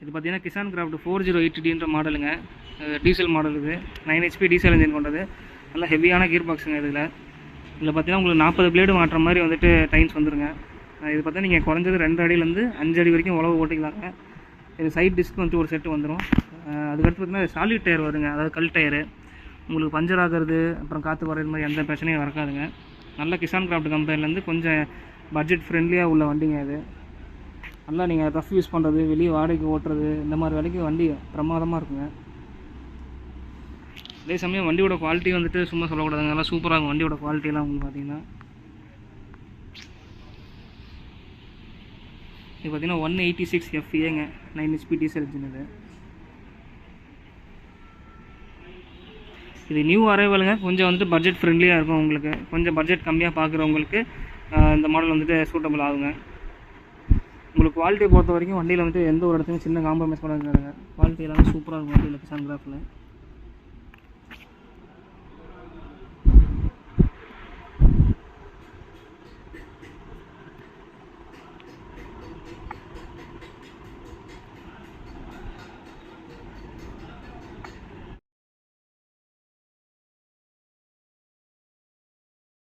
இது பார்த்தீங்கன்னா Kisan Kraft four zero eight டின்ற மாடலுங்க டீசல் மாடல் இது. நைன் ஹெச்பி டீசல் இன்ஜின் கொண்டது. நல்லா ஹெவியான கீர் பாக்ஸுங்க இதில். இதில் பார்த்தீங்கன்னா உங்களுக்கு நாற்பது பிளேடு மாட்டுற மாதிரி வந்துட்டு டைன்ஸ் வந்துருங்க. இது பார்த்தா நீங்கள் குறைஞ்சது ரெண்டு அடியிலேருந்து அஞ்சு அடி வரைக்கும் உழவு ஓட்டிக்கலாங்க. இது சைட் டிஸ்க் வந்துட்டு ஒரு செட்டு வந்துடும் அதுக்கடுத்து பார்த்தீங்கன்னா சாலிட் டயர் வருங்க. அதாவது கல் டயரு உங்களுக்கு பஞ்சர் ஆகிறது அப்புறம் காற்று வர்றது மாதிரி எந்த பிரச்சனையும் வரக்காதுங்க நல்ல கிசான் கிராஃப்ட் கம்பெனிலேருந்து கொஞ்சம் பட்ஜெட் ஃப்ரெண்ட்லியாக உள்ள வண்டிங்க இது. நல்லா நீங்கள் ரஃப் யூஸ் பண்ணுறது வெளியே வாடகைக்கு ஓட்டுறது இந்த மாதிரி வேலைக்கு வண்டி பிரமாதமாக இருக்குங்க. அதே சமயம் வண்டியோட குவாலிட்டி வந்துட்டு சும்மா சொல்லக்கூடாதுங்க. நல்லா சூப்பராக இருக்கும் வண்டியோட குவாலிட்டிலாம் உங்களுக்கு பார்த்தீங்கன்னா இது பார்த்தீங்கன்னா ஒன் எயிட்டி சிக்ஸ் எஃப்ஏங்க நைன் ஹெச்பி டீசல் இன்ஜின் இது. இது நியூ அரைவலுங்க கொஞ்சம் வந்துட்டு பட்ஜெட் ஃப்ரெண்ட்லியாக இருக்கும் உங்களுக்கு. கொஞ்சம் பட்ஜெட் கம்மியாக பார்க்குறவங்களுக்கு இந்த மாடல் வந்துட்டு சூட்டபிள் ஆகுங்க. உங்களுக்கு குவாலிட்டியை பொறுத்த வரைக்கும் வண்டியில் வந்துட்டு எந்த ஒரு இடத்துலையும் சின்ன காம்ப்ரமைஸ் பண்ணாதுங்க. குவாலிட்டி எல்லாமே சூப்பராக இருக்கும் வண்டியில் கிசான் கிராஃபில்